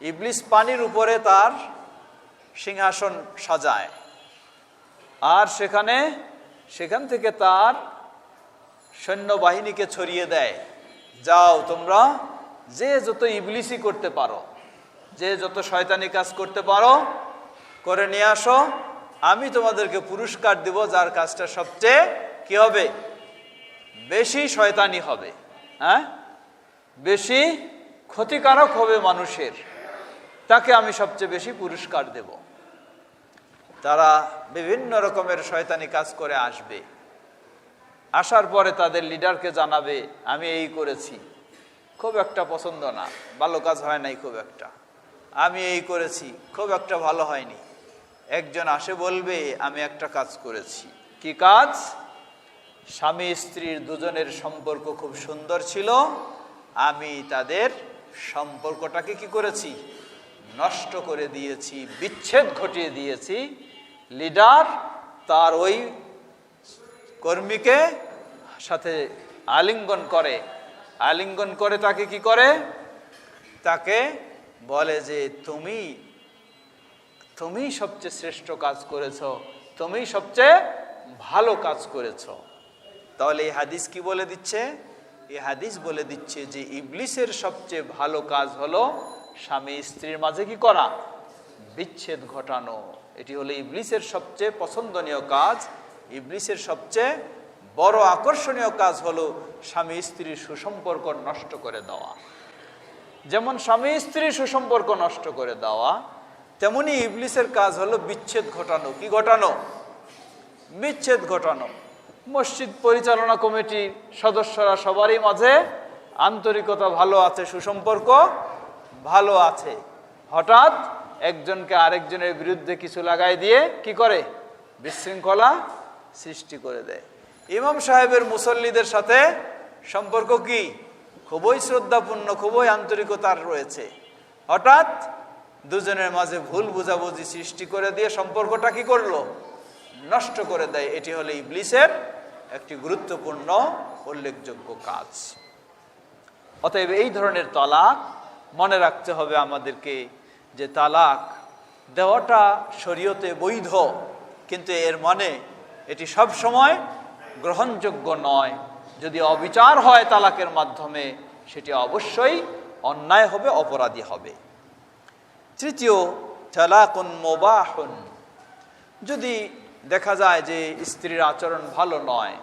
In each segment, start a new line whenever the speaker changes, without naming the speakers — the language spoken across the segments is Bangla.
ইবলিস পানির উপরে তার সিংহাসন সাজায়। আর সেখানে, সেখান থেকে তার সৈন্যবাহিনীকে ছড়িয়ে দেয়। যাও তোমরা, যে যত ইবলিসই করতে পারো, যে যত শয়তানি কাজ করতে পারো, করে নিয়ে আসো। আমি তোমাদেরকে পুরস্কার দিব, যার কাজটা সবচেয়ে কি হবে? বেশি শয়তানি হবে হ্যাঁ? বেশি ক্ষতিকারক হবে মানুষের। তাকে আমি সবচেয়ে বেশি পুরস্কার দেব। তারা বিভিন্ন রকমের শয়তানি কাজ করে আসবে। আসার পরে তাদের লিডারকে জানাবে, আমি এই করেছি। খুব একটা পছন্দ না, ভালো কাজ হয় নাই খুব একটা। আমি এই করেছি, খুব একটা ভালো হয়নি। একজন আসে বলবে, আমি একটা কাজ করেছি। কি কাজ? স্বামী স্ত্রীর দুজনের সম্পর্ক খুব সুন্দর ছিল, আমি তাদের সম্পর্কটাকে কি করেছি? নষ্ট করে দিয়েছি, বিচ্ছেদ ঘটিয়ে দিয়েছি, লিডার তার ওই কর্মীকে সাথে আলিঙ্গন করে। আলিঙ্গন করে তাকে কি করে? তাকে বলে যে, তুমি তুমি সবচেয়ে শ্রেষ্ঠ কাজ করেছ তুমি সবচেয়ে ভালো কাজ করেছ। তাহলে এই হাদিস কি বলে দিচ্ছে? এই হাদিস বলে দিচ্ছে যে, ইবলিসের সবচেয়ে ভালো কাজ হলো স্বামী স্ত্রীর মাঝে কি করা? বিচ্ছেদ ঘটানো। এটি হলো ইবলিসের সবচেয়ে পছন্দনীয় কাজ। ইবলিসের সবচেয়ে বড় আকর্ষণীয় কাজ হলো স্বামী স্ত্রীর সুসম্পর্ক নষ্ট করে দেওয়া। যেমন স্বামী স্ত্রীর সুসম্পর্ক নষ্ট করে দেওয়া, তেমনি ইবলিসের কাজ হলো বিচ্ছেদ ঘটানো। কি ঘটানো? বিচ্ছেদ ঘটানো। মসজিদ পরিচালনা কমিটির সদস্যরা সবারই মাঝে আন্তরিকতা, ভালো আছে, সুসম্পর্ক ভালো আছে। হঠাৎ একজনকে আরেকজনের বিরুদ্ধে কিছু লাগাই দিয়ে কি করে? বিশৃঙ্খলা সৃষ্টি করে দেয়। ইমাম সাহেবের মুসল্লিদের সাথে সম্পর্ক কি? খুবই শ্রদ্ধাপূর্ণ, খুবই আন্তরিকতার রয়েছে। হঠাৎ দুজনের মাঝে ভুল বুঝাবুঝি সৃষ্টি করে দিয়ে সম্পর্কটা কি করল? নষ্ট করে দেয়। এটি হলো ইবলিসের একটি গুরুত্বপূর্ণ উল্লেখযোগ্য কাজ। অতএব এই ধরনের তালাক মনে রাখতে হবে আমাদেরকে যে তালাক দেওয়াটা শরীয়তে বৈধ, কিন্তু এর মানে এটি সব সময় গ্রহণযোগ্য নয়। যদি অবিচার হয় তালাকের মাধ্যমে, সেটি অবশ্যই অন্যায় হবে, অপরাধী হবে। তৃতীয়, তালাকুন মোবাহন। যদি দেখা যায় যে স্ত্রীর আচরণ ভালো নয়,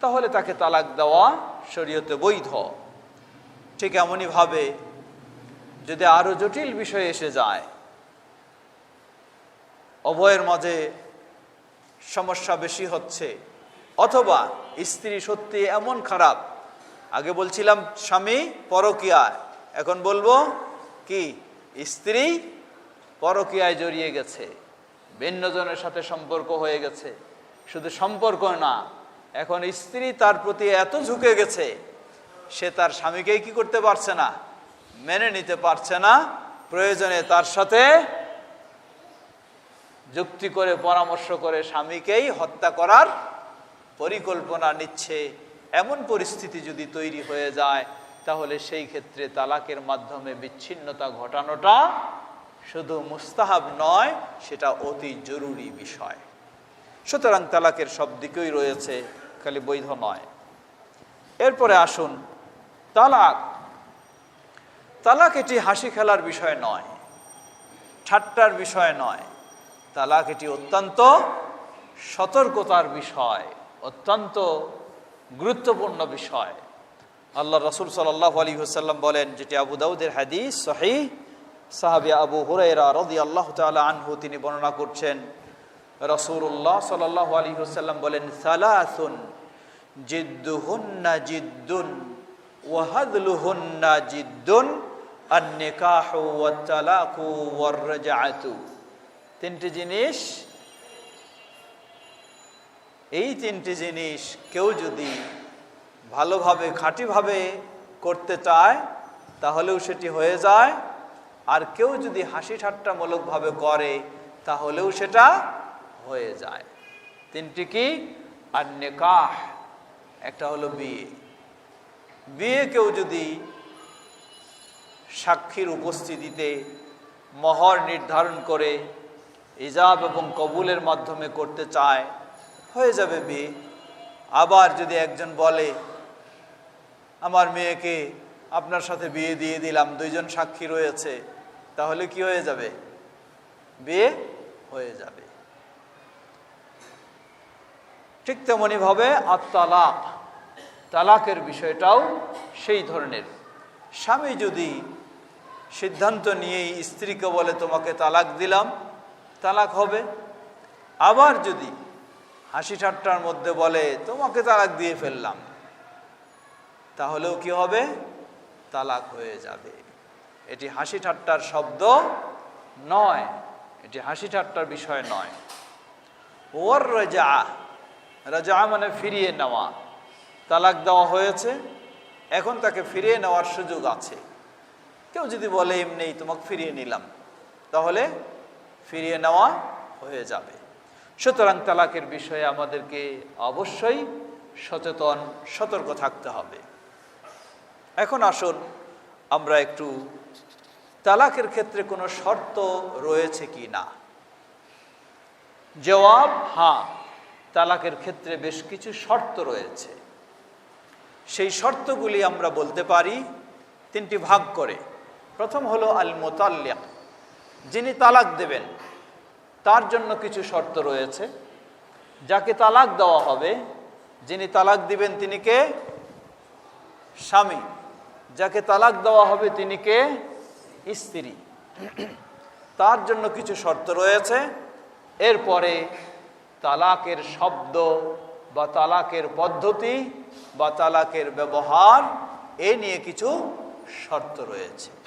তাহলে তাকে তালাক দেওয়া শরীয়তে বৈধ। ঠিক এমনইভাবে যদি আরও জটিল বিষয় এসে যায়, অভয়ের মাঝে সমস্যা বেশি হচ্ছে, অথবা স্ত্রী সত্যি এমন খারাপ, আগে বলছিলাম স্বামী পরকিয়ায়, এখন বলব কি, স্ত্রী পরকিয়ায় জড়িয়ে গেছে ভিন্নজনের সাথে সম্পর্ক হয়ে গেছে, শুধু সম্পর্ক না, এখন স্ত্রী তার প্রতি এত ঝুঁকে গেছে, সে তার স্বামীকেই কি করতে পারছে না? মেনে নিতে পারছে না, প্রয়োজনে তার সাথে যুক্তি করে, পরামর্শ করে স্বামীকেই হত্যা করার পরিকল্পনা নিচ্ছে। এমন পরিস্থিতি যদি তৈরি হয়ে যায়, তাহলে সেই ক্ষেত্রে তালাকের মাধ্যমে বিচ্ছিন্নতা ঘটানোটা শুধু মুস্তাহাব নয়, সেটা অতি জরুরি বিষয়। সুতরাং তালাকের সব দিকেই রয়েছে, খালি বৈধ নয়। এরপরে আসুন, তালাক তালাক এটি হাসি খেলার বিষয় নয়, ঠাট্টার বিষয় নয় তালাক এটি অত্যন্ত সতর্কতার বিষয়, অত্যন্ত গুরুত্বপূর্ণ বিষয়। আল্লাহ রসুল সাল্লাহ আলী হুসাল্লাম বলেন, যেটি আবু দাউদের হাদিস সহি সাহাবি আবু হুরাইরা রদি আল্লাহ তালা আনহু তিনি বর্ণনা করছেন। রসুল্লাহ সাল্লাহ আলী হুসাল্লাম বলেন, সালাসুন জিদ্দুহুন্না জিদ্দুন ওয়াহাদলুহুন্না জিদ্দুন তিনটি জিনিস, এই তিনটি জিনিস কেউ যদি ভালোভাবে, খাঁটিভাবে করতে চায়, তাহলেও সেটি হয়ে যায়। আর কেউ যদি হাসি ঠাট্টামূলকভাবে করে, তাহলেও সেটা হয়ে যায়। তিনটি কি? আর নেকাহ একটা হলো বিয়ে। বিয়ে কেউ যদি সাক্ষীর উপস্থিতিতে মহর নির্ধারণ করে ইজাব এবং কবুলের মাধ্যমে করতে চায়, হয়ে যাবে বিয়ে। আবার যদি একজন বলে, আমার মেয়েকে আপনার সাথে বিয়ে দিয়ে দিলাম, দুইজন সাক্ষী রয়েছে, তাহলে কি হয়ে যাবে? বিয়ে হয়ে যাবে। ঠিক তেমনইভাবে আত্মালাক, তালাকের বিষয়টাও সেই ধরনের। স্বামী যদি সিদ্ধান্ত নিয়েই স্ত্রীকে বলে, তোমাকে তালাক দিলাম। তালাক হবে। আবার যদি হাসি ঠাট্টার মধ্যে বলে, তোমাকে তালাক দিয়ে ফেললাম। তাহলেও কি হবে? তালাক হয়ে যাবে। এটি হাসি ঠাট্টার শব্দ নয়। এটি হাসি ঠাট্টার বিষয় নয়। ওর রাজা রাজা মানে ফিরিয়ে নেওয়া। তালাক দেওয়া হয়েছে। এখন তাকে ফিরিয়ে নেওয়ার সুযোগ আছে। কেউ যদি বলে, এমনি তোমাকে ফিরিয়ে নিলাম, তাহলে ফিরিয়ে নেওয়া হয়ে যাবে। সুতরাং তালাকের বিষয়ে আমাদেরকে অবশ্যই সচেতন, সতর্ক থাকতে হবে। এখন আসুন, আমরা একটু তালাকের ক্ষেত্রে কোনো শর্ত রয়েছে কি না? জবাব হ্যাঁ তালাকের ক্ষেত্রে বেশ কিছু শর্ত রয়েছে। সেই শর্তগুলি আমরা বলতে পারি তিনটি ভাগ করে। প্রথম হলো আল মোতাল্লিক যিনি তালাক দেবেন। তার জন্য কিছু শর্ত রয়েছে। যাকে তালাক দেওয়া হবে, যিনি তালাক দিবেন তিনি কে? স্বামী। যাকে তালাক দেওয়া হবে তিনি কে? স্ত্রী। তার জন্য কিছু শর্ত রয়েছে। এরপরে তালাকের শব্দ বা তালাকের পদ্ধতি বা তালাকের ব্যবহার, এ নিয়ে কিছু শর্ত রয়েছে।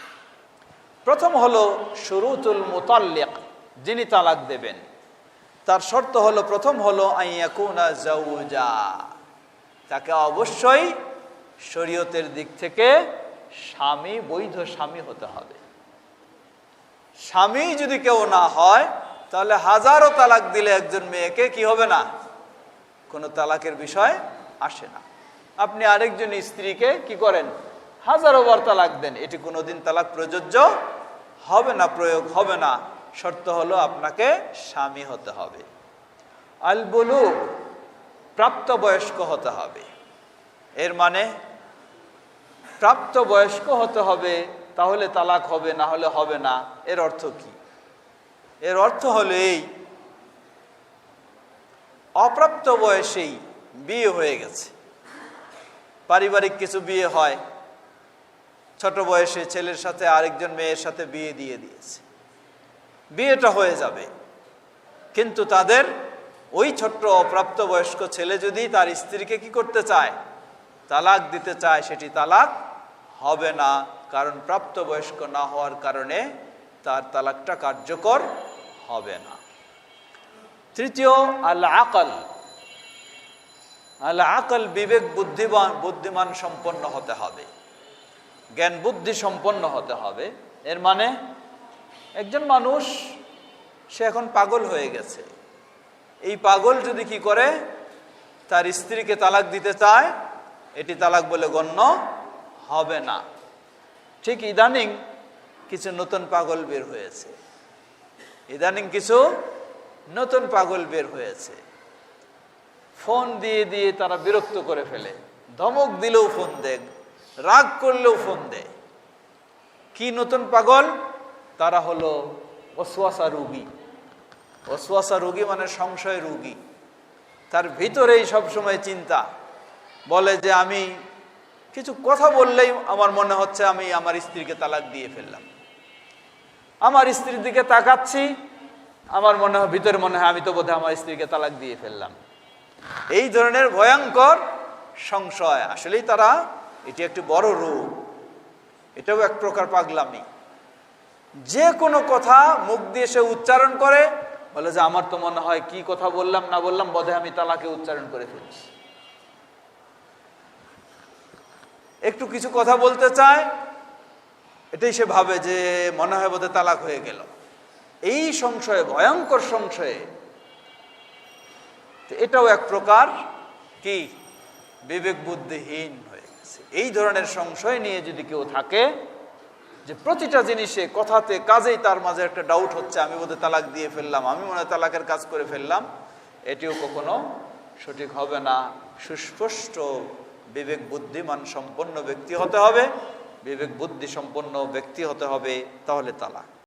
প্রথম হলো শুরুতুল মোতাল্লিক, যিনি তালাক দেবেন। তার শর্ত হলো প্রথম হলো জাউজা তাকে অবশ্যই শরীয়তের দিক থেকে স্বামী, বৈধ স্বামী হতে হবে। স্বামী যদি কেউ না হয়, তাহলে হাজারো তালাক দিলে একজন মেয়েকে কি হবে না? কোনো তালাকের বিষয় আসে না। আপনি আরেকজন স্ত্রীকে কি করেন? হাজারো বার তালাক দেন এটি কোনোদিন তালাক প্রযোজ্য হবে না, প্রয়োগ হবে না। শর্ত হলো আপনাকে স্বামী হতে হবে। আল বলু প্রাপ্তবয়স্ক হতে হবে। এর মানে প্রাপ্তবয়স্ক হতে হবে, তাহলে তালাক হবে, না হলে হবে না। এর অর্থ কি? এর অর্থ হলো এই অপ্রাপ্ত বয়সেই বিয়ে হয়ে গেছে। পারিবারিক কিছু বিয়ে হয় ছোট বয়সে ছেলের সাথে আরেকজন মেয়ের সাথে বিয়ে দিয়ে দিয়েছে। বিয়েটা হয়ে যাবে। কিন্তু তাদের ওই ছোট্ট অপ্রাপ্তবয়স্ক ছেলে যদি তার স্ত্রীকে কি করতে চায়, তালাক দিতে চায়, সেটি তালাক হবে না। কারণ প্রাপ্তবয়স্ক না হওয়ার কারণে তার তালাকটা কার্যকর হবে না। তৃতীয় আল আকল আল আকল বিবেক বুদ্ধিমান বুদ্ধিমান সম্পন্ন হতে হবে। জ্ঞান বুদ্ধি সম্পন্ন হতে হবে। এর মানে একজন মানুষ, সে এখন পাগল হয়ে গেছে। এই পাগল যদি কি করে? তার স্ত্রীকে তালাক দিতে চায়, এটি তালাক বলে গণ্য হবে না। ঠিক ইদানিং কিছু নতুন পাগল বের হয়েছে। ইদানিং কিছু নতুন পাগল বের হয়েছে। ফোন দিয়ে দিয়ে তারা বিরক্ত করে ফেলে। ধমক দিলেও ফোন দেখ রাগ করলেও ফোন দেয়। কি নতুন পাগল? তারা হলো অসুয়াশা রুগী। অসুয়াশা রুগী মানে সংশয় রুগী। তার ভিতরেই সবসময় চিন্তা। বলে যে আমি কিছু কথা বললেই আমার মনে হচ্ছে আমি আমার স্ত্রীকে তালাক দিয়ে ফেললাম। আমার স্ত্রীর দিকে তাকাচ্ছি, আমার মনে হয়, ভিতরে মনে হয় আমি তো বোধহয় আমার স্ত্রীকে তালাক দিয়ে ফেললাম। এই ধরনের ভয়ঙ্কর সংশয়। আসলেই তারা এটি একটি বড় রোগ। এটাও এক প্রকার পাগলামি। যে কোনো কথা মুখ দিয়ে সে উচ্চারণ করে, বলে যে, আমার তো মনে হয় কি কথা বললাম, না বললাম, বোধহয় আমি তালাকে উচ্চারণ করে ফেলছি। একটু কিছু কথা বলতে চায়, এটাই সে ভাবে যে, মনে হয় বোধহয় তালাক হয়ে গেল। এই সংশয়ে, ভয়ঙ্কর সংশয়ে এটাও এক প্রকার কি? বিবেক বুদ্ধিহীন। এই ধরনের সংশয় নিয়ে যদি কেউ থাকে যে প্রতিটা জিনিসে কথাতে কাজেই তার মাঝে একটা ডাউট হচ্ছে, আমি বোধহয় তালাক দিয়ে ফেললাম, আমি মনে হয় তালাকের কাজ করে ফেললাম, এটিও কখনো সঠিক হবে না। সুস্পষ্ট বিবেক বুদ্ধিমান সম্পন্ন ব্যক্তি হতে হবে, বিবেক বুদ্ধি সম্পন্ন ব্যক্তি হতে হবে, তাহলে তালাক।